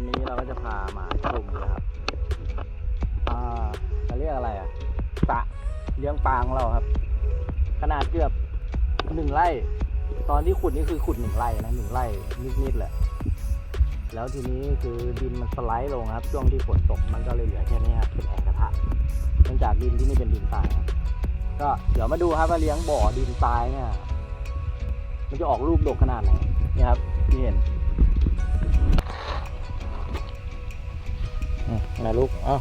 วันนี้เราก็จะพามาชมนะครับอ่าเขาเรียกอะไรอะสระเลี้ยงปลาของเราครับ ขนาดเกือบหนึ่งไร่ ตอนที่ขุดนี่คือขุดหนึ่งไร่นะหนึ่งไร่นิดๆแหละ แล้วทีนี้คือดินมันสไลด์ลงครับ ช่วงที่ฝนตกมันก็เลยเหลือแค่นี้ครับเป็นแอ่งกระทะเนื่องจากดินที่นี่เป็นดินทรายครับก็เดี๋ยวมาดูครับว่าเลี้ยงบ่อดินทรายเนี่ยมันจะออกลูกดกขนาดไหนนี่ครับที่เห็น นะลูก เอ้า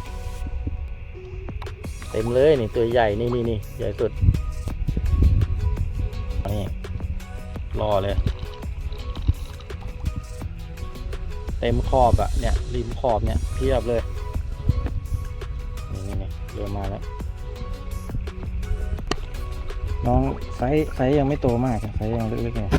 เต็มเลยนี่ตัวใหญ่นี่นี่นี่ใหญ่สุด นี่รอเลย เต็มขอบอะเนี่ย ริมขอบเนี่ยเพียบเลย นี่นี่นี่เริ่มมาแล้ว น้องไซส์ไซส์ยังไม่โตมากอะไซส์ยังเล็กๆไงเ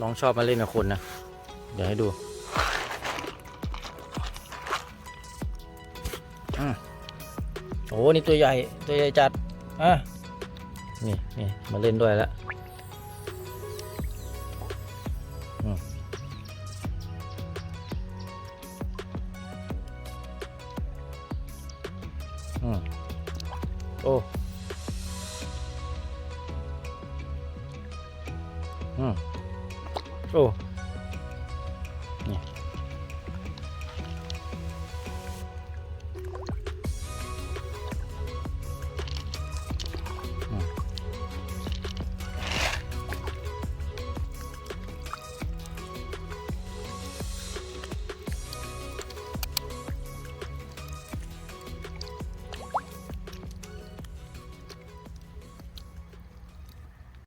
น้องชอบมาเล่นกับคนนะ เดี๋ยวให้ดูอโอ้นี่ตัวใหญ่ ตัวใหญ่จัด อะ นี่นี่มาเล่นด้วยแล้วอืมโอ้อืม โอ้